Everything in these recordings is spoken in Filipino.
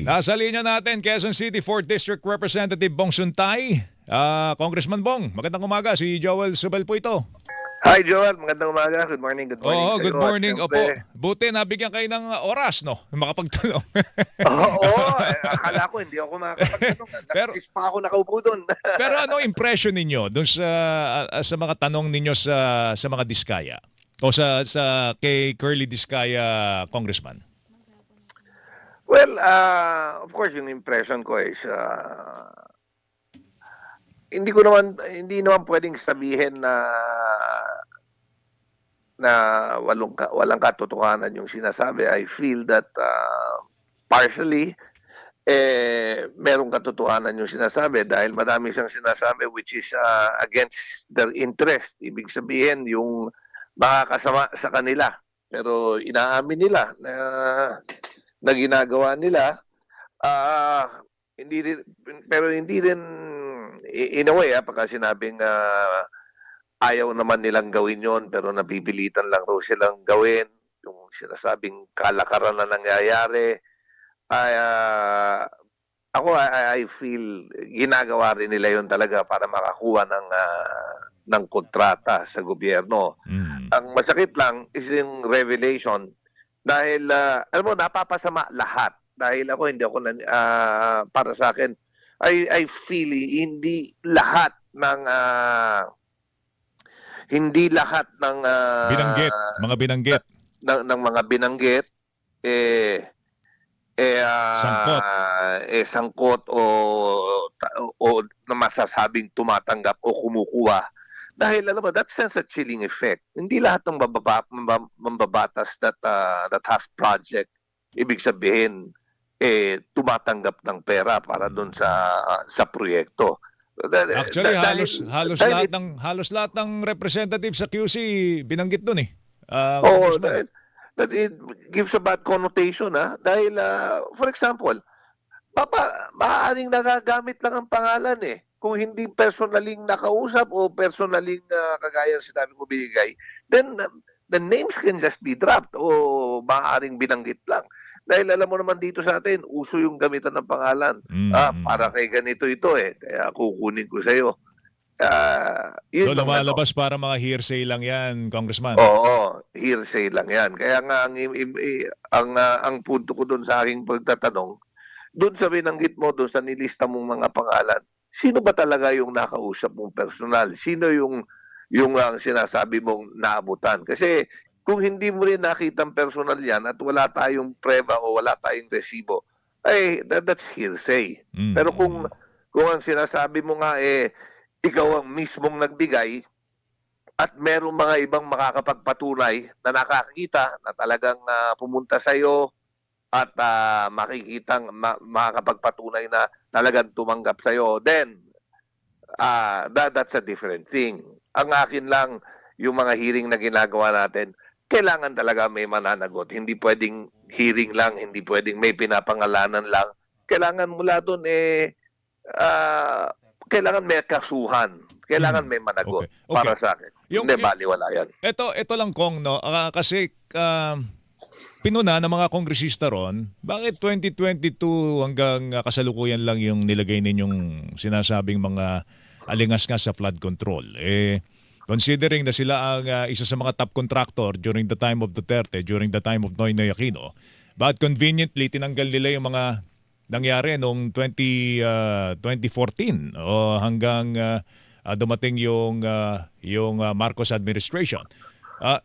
Nasa linya natin, Quezon City 4th District Representative Bong Suntay. Ah, Congressman Bong, magandang umaga. Si Joel Subel po ito. Hi Joel, magandang umaga. Good morning, good morning. Oo, good morning. Opo, buti nabigyan kayo ng oras, no? Makapagtanong. Oo, oo, eh, akala ko hindi ako makakapagtanong. Pero- Nakasis pa ako nakaupo doon. Pero ano impression ninyo dun sa sa mga tanong ninyo sa sa mga Diskaya? O sa sa kay Curly Diskaya Congressman? Well, uh, of course, yung impression ko is uh, hindi ko naman hindi naman pwedeng sabihin na na walong ka, walang katotohanan yung sinasabi. I feel that uh, partially eh merong katotohanan yung sinasabi dahil madami siyang sinasabi which is uh, against their interest. Ibig sabihin yung makakasama sa kanila. Pero inaamin nila na, na ginagawa nila ah hindi din, pero hindi din in a way ah, pagka sinabing ah, ayaw naman nilang gawin yon pero napipilitan lang raw silang gawin yung sinasabing kalakaran na nangyayari ay ah, ako I, I feel ginagawa rin nila yon talaga para makakuha ng ah, ng kontrata sa gobyerno Mm. ang masakit lang is yung revelation dahil ah, alam mo napapasama lahat dahil ako hindi ako ah, para sa akin I I feel hindi lahat ng ah, hindi lahat ng ah, Binanggit, mga binanggit. ng, ng mga binanggit eh eh ah, Sangkot. eh sangkot o o na masasabing tumatanggap o kumukuha dahil alam mo that sends a chilling effect hindi lahat ng mababa, mamba- mambabatas that ah, that has project ibig sabihin eh tumatanggap ng pera para doon sa sa proyekto Actually, dahil- halos halos dahil lahat ng halos lahat ng representative sa QC binanggit doon eh. Ah, Oo, Congressman. dahil, that it gives a bad connotation ha. Dahil, ah, for example, papa, maaaring nagagamit lang ang pangalan eh. Kung hindi personaling nakausap o personaling uh, kagaya ng sinabi ko binigay, then uh, the names can just be dropped o maaaring binanggit lang. Dahil alam mo naman dito sa atin, uso yung gamitan ng pangalan. Mm, Ah, para kay ganito ito eh. Kaya kukunin ko sa'yo. Ah, So yun ang ano. lumalabas para mga hearsay lang yan, Congressman. Oo, hearsay lang 'yan. Kaya nga ang ang ah, ang punto ko doon sa aking pagtatanong, doon sa binanggit mo doon sa nilista mong mga pangalan, sino ba talaga yung nakausap mong personal? Sino yung yung ang sinasabi mong naabutan? Kasi kung hindi mo rin nakita ang personal yan at wala tayong preba o wala tayong resibo, ay that, that's hearsay. Mm, Pero kung kung ang sinasabi mo nga eh ikaw ang mismong nagbigay at merong mga ibang makakapagpatunay na nakakita na talagang ah, pumunta sa iyo at ah, makikitang ma- makakapagpatunay na talagang tumanggap sa iyo then ah that, that's a different thing. Ang akin lang yung mga hearing na ginagawa natin kailangan talaga may mananagot. Hindi pwedeng hearing lang, hindi pwedeng may pinapangalanan lang. Kailangan mula doon eh ah, kailangan may kasuhan. Kailangan may managot Okay. Okay. para sa akin. Yung- Hindi baliwala yan. Ito, ito lang kong, no? Ah, kasi ah, pinuna ng mga kongresista ron, bakit 2022 hanggang ah, kasalukuyan lang yung nilagay ninyong sinasabing mga alingas nga sa flood control? Eh, considering na sila ang ah, isa sa mga top contractor during the time of Duterte, during the time of Noynoy Aquino, bakit conveniently tinanggal nila yung mga nangyari noong 20, ah, 2014 o hanggang ah, ah, dumating yung ah, yung ah, Marcos administration. Ah,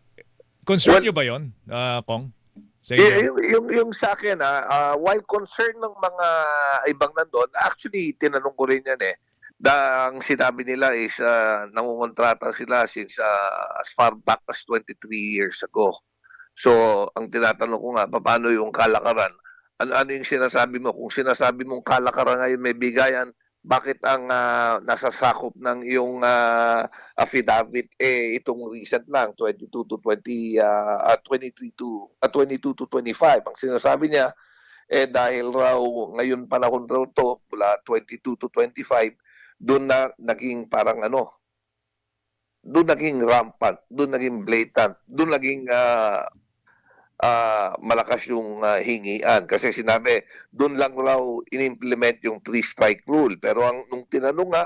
concern Well- nyo ba 'yon, ah, Kong? Sa Y- yung, yung, yung sa akin, ah, ah, while concerned ng mga ibang nandun, actually, tinanong ko rin yan eh. Da, ang sinabi nila is uh, nangungontrata sila since ah, as far back as 23 years ago. So, ang tinatanong ko nga, paano yung kalakaran? Ano, ano yung sinasabi mo? Kung sinasabi mong kalakaran ngayon may bigayan, bakit ang ah, nasasakop ng iyong ah, affidavit eh itong recent lang 22 to 20 ah, ah, 23 to ah, 22 to 25 ang sinasabi niya eh dahil raw ngayon panahon raw to mula 22 to 25 doon na naging parang ano doon naging rampant doon naging blatant doon naging ah, ah, malakas yung ah, hingian. Kasi sinabi doon lang raw in-implement yung three strike rule. Pero ang nung tinanong nga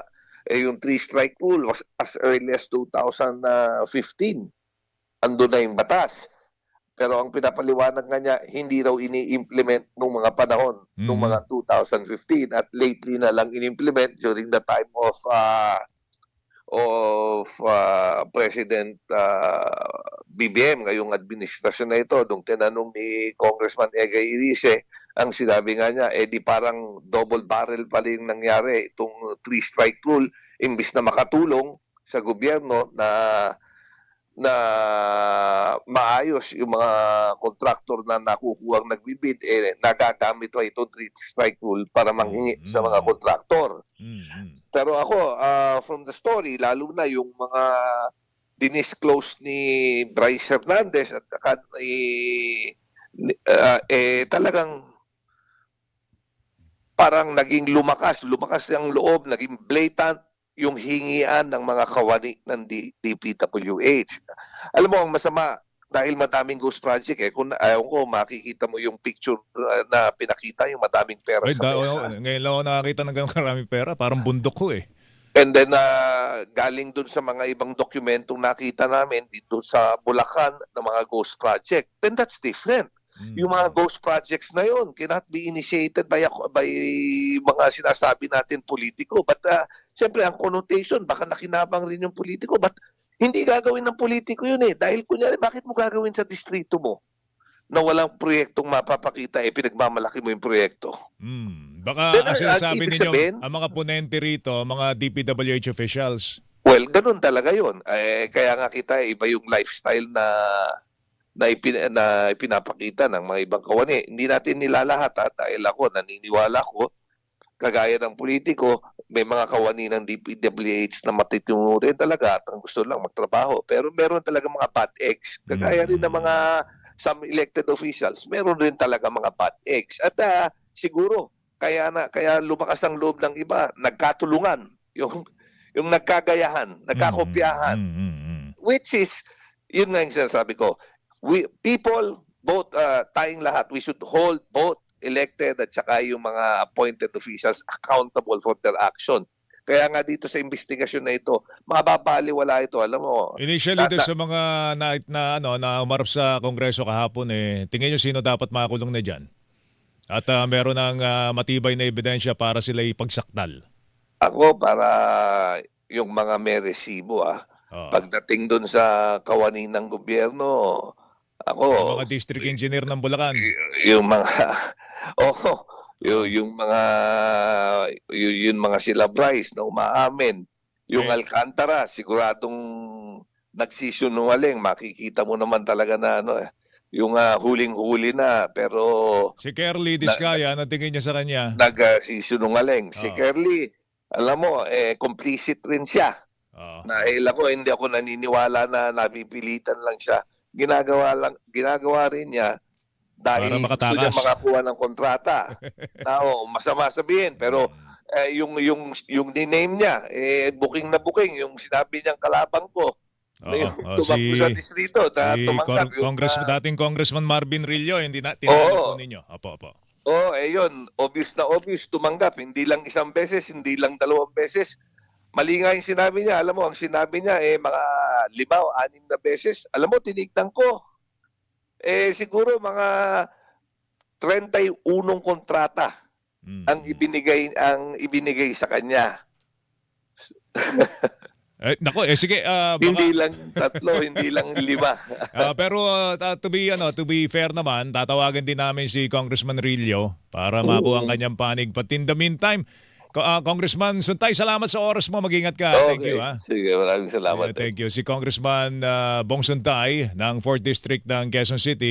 eh, yung three strike rule was as early as 2015 ando na yung batas. Pero ang pinapaliwanag nga niya hindi raw ini-implement nung mga panahon nung Mhm. mga 2015 at lately na lang in-implement during the time of ah, of ah, President ah, BBM ngayong administrasyon na ito nung tinanong ni Congressman Egay Irice ang sinabi nga niya eh di parang double barrel pa rin nangyari itong three strike rule imbis na makatulong sa gobyerno na na maayos yung mga kontraktor na nakukuha nagbibid eh nagagamit pa itong three strike rule para manghingi sa mga Mm. kontraktor Mm, mm. pero ako, ah, from the story, lalo na yung mga dinisclose ni Bryce Hernandez at ni- ah, eh, talagang parang naging lumakas, lumakas ang loob, naging blatant yung hingian ng mga kawani ng DPWH. Alam mo, ang masama, dahil madaming ghost project eh, kung ayaw ko, makikita mo yung picture ah, na pinakita, yung madaming pera Ay, sa mesa. oh, ngayon lang ako nakakita ng ganong karaming pera. Parang bundok ko eh. And then uh, galing dun sa mga ibang dokumentong nakita namin dito sa Bulacan ng mga ghost project, then that's different. Mm. Yung mga ghost projects na yun cannot be initiated by by mga sinasabi natin politiko. But uh, siyempre ang connotation baka nakinabang rin yung politiko but hindi gagawin ng politiko yun eh. Dahil kunyari bakit mo gagawin sa distrito mo na walang proyektong mapapakita eh pinagmamalaki mo yung proyekto. Mm. Baka Then, ang uh, sinasabi ibig ninyo, sabihin- ang mga ponente rito, mga DPWH officials. Well, ganun talaga 'yon. Eh kaya nga kita iba yung lifestyle na na, ipin, na ipinapakita ng mga ibang kawani. Hindi natin nilalahat ha, dahil ako naniniwala ko kagaya ng politiko, may mga kawani ng DPWH na matitino rin talaga at ang gusto lang magtrabaho. Pero meron talaga mga bad eggs. Kagaya rin ng mga some elected officials, meron rin talaga mga bad eggs. At ah, siguro, kaya na kaya lumakas ang loob ng iba, nagkatulungan. Yung yung nagkagayahan, nagkakopyahan, Mm, mm, mm. which is, yun nga yung sinasabi ko, we, people, both, uh, tayong lahat, we should hold both elected at saka yung mga appointed officials accountable for their action. Kaya nga dito sa investigasyon na ito, mababaliwala ito. Alam mo, Initially, ta- sa mga na, na, ano, na umarap sa Kongreso kahapon, eh, tingin nyo sino dapat makakulong na dyan? At ah, meron ng ah, matibay na ebidensya para sila ipagsakdal. ako para yung mga may resibo, ah, Oh. pagdating doon sa kawani ng gobyerno, ako, Yung mga district engineer ng Bulacan. yung mga oh yung, yung mga yung, yung mga sila Bryce na umaamin yung Okay. Alcantara siguradong nagsisinungaling makikita mo naman talaga na ano eh, yung ah, huling-huli na pero Si Kerly Diskaya, ano tingin niya sa kanya? nagsisinungaling si Oo. Kerly alam mo eh complicit rin siya Oh. dahil ako hindi ako naniniwala na napipilitan lang siya. Ginagawa lang ginagawa rin niya dahil gusto niya makakuha ng kontrata. Tao, masama sabihin pero eh, yung yung yung name niya eh booking na booking yung sinabi niyang kalabang ko. Oo, na yung oo, tumakbo si, sa distrito na si tumanggap Congress, ah, dating Congressman Marvin Rillo, hindi na Oo. po ninyo. Opo, opo. Oh, eh yun, obvious na obvious tumanggap, hindi lang isang beses, hindi lang dalawang beses. Mali nga yung sinabi niya, alam mo, ang sinabi niya eh mga lima o anim na beses. Alam mo, tinignan ko. Eh siguro mga 31 kontrata Mm. ang ibinigay ang ibinigay sa kanya. Eh, nako, eh sige, ah, baka- Hindi lang tatlo, hindi lang lima. Ah, pero uh, to be ano, to be fair naman, tatawagan din namin si Congressman Rillo para makuha ang kanyang panig. But in the meantime, ah, Congressman Suntay, salamat sa oras mo. Mag-ingat ka. Thank you. ah. Sige, maraming salamat. Yeah, thank you. Si Congressman ah, Bong Suntay ng 4th District ng Quezon City.